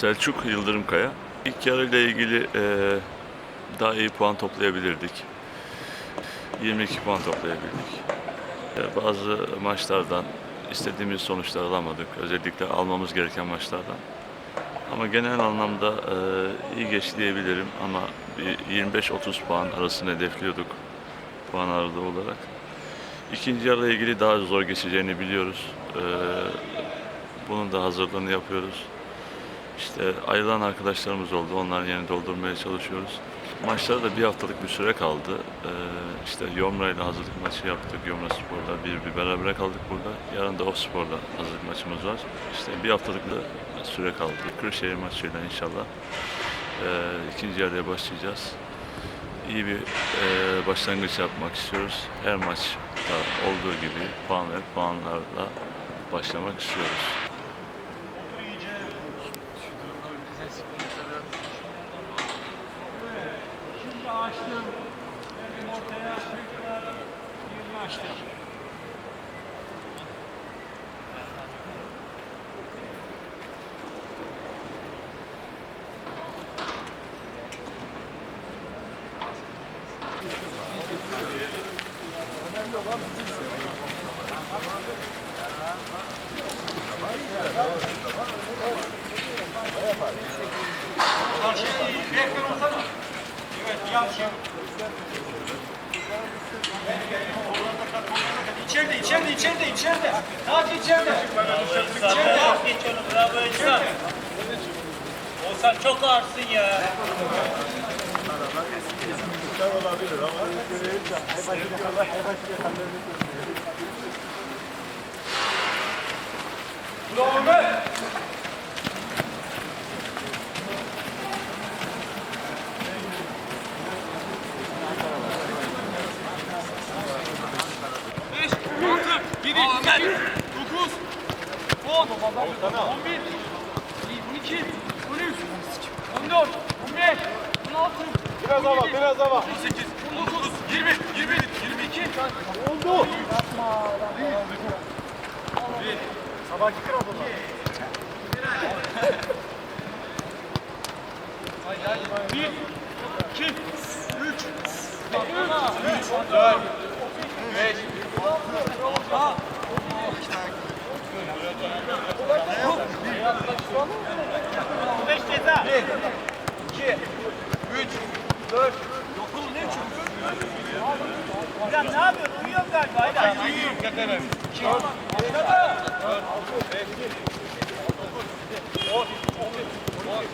Selçuk Yıldırımkaya. İlk yarıyla ilgili e, daha iyi puan toplayabilirdik. 22 puan toplayabildik. E, bazı maçlardan istediğimiz sonuçlar alamadık. Özellikle almamız gereken maçlardan. Ama genel anlamda e, iyi geçti diyebilirim ama bir 25-30 puan arasını hedefliyorduk puan aralığı olarak. İkinci yarıyla ilgili daha zor geçeceğini biliyoruz. E, bunun da hazırlığını yapıyoruz. İşte ayrılan arkadaşlarımız oldu. Onların yerini doldurmaya çalışıyoruz. Maçlara da bir haftalık bir süre kaldı. Ee, işte Yomra ile hazırlık maçı yaptık. Yomra Spor'da bir, bir berabere kaldık burada. Yarın da Off Spor'da hazırlık maçımız var. İşte bir haftalık da süre kaldı. Kırşehir maçıyla inşallah ee, ikinci yarıya başlayacağız. İyi bir e, başlangıç yapmak istiyoruz. Her maçta olduğu gibi puan ve puanlarla başlamak istiyoruz. Açtım. Verdim ortaya. Birini açtım. İçeride, içeride, içeride, içeride. Hadi içeride. İçeride. Geç onu bravo İhsan. Oğuzhan çok ağırsın ya. Beş, 8, 9, 10, 11, 22, 13, 14, 15, 16, biraz hava, biraz hava. 18, 19, 20, 21, 22. Oldu. Yapma. Sabahki kralı. Bir, iki, üç, üç, dört, 5 ceza. 1, 2, 3, 4, 9 ne çabuk? Ya ne yapıyorsun? Uyuyorum galiba. Hayır, uyuyorum. Yatarım. 2, 4, 5, 6, 7, 8, 9, 10, 11, 12,